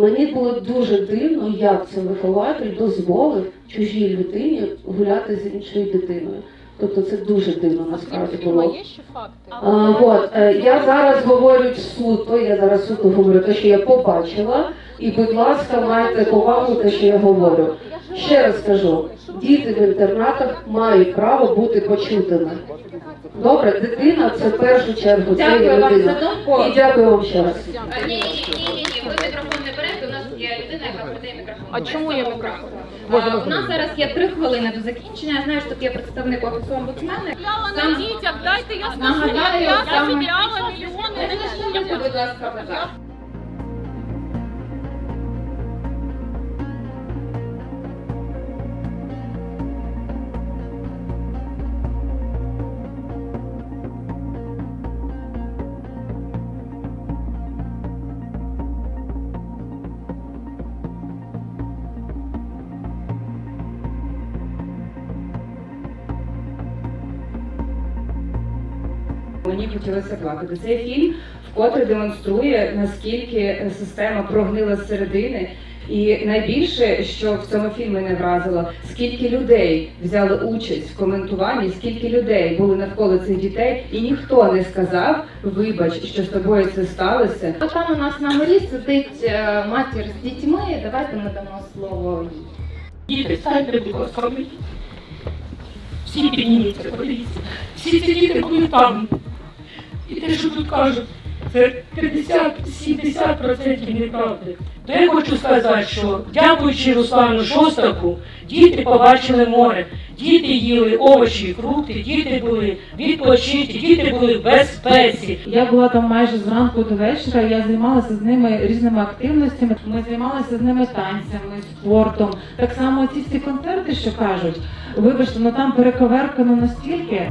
Мені було дуже дивно, як цей вихователь дозволив чужій людині гуляти з іншою дитиною. Тобто це дуже дивно насправді було. є ще факти? А, от, е, я зараз говорю суто, я зараз суто говорю те, що я побачила, і, будь ласка, майте повагу те, що я говорю. Ще раз скажу, діти в інтернатах мають право бути почутими. Добре, дитина це в першу чергу, це є Дякую вам за думку. І дякую вам ще раз. Ні, ні, ні, ні, ні, ви мікрофон не берете. У нас є людина, яка передає мікрофон. А чому є мікрофон? У нас зараз є три хвилини до закінчення. Я знаю, що тут є представник офісу омбудсмена. на дітях, дайте я скажу, Нагадаю, я саме- заробляла мільйони. Будь ласка, будь ласка. Мені хотілося плакати. Цей фільм вкотре демонструє, наскільки система прогнила зсередини. І найбільше, що в цьому фільмі не вразило, скільки людей взяли участь в коментуванні, скільки людей були навколо цих дітей, і ніхто не сказав, вибач, що з тобою це сталося. От там у нас на горі сидить е, матір з дітьми. Давайте ми дамо слово їй. Діти, станьте, будь ласка. Всі підніміться, подивіться. Всі ці діти були там. І те, що тут кажуть, це 50-70% неправди. То я хочу сказати, що дякуючи Руслану Шостаку, діти побачили море. Діти їли овочі, фрукти, діти були відпочиті, діти були в безпеці. Я була там майже зранку до вечора. Я займалася з ними різними активностями. Ми займалися з ними танцями, спортом. Так само ці всі концерти, що кажуть, вибачте, ну там перековеркано настільки.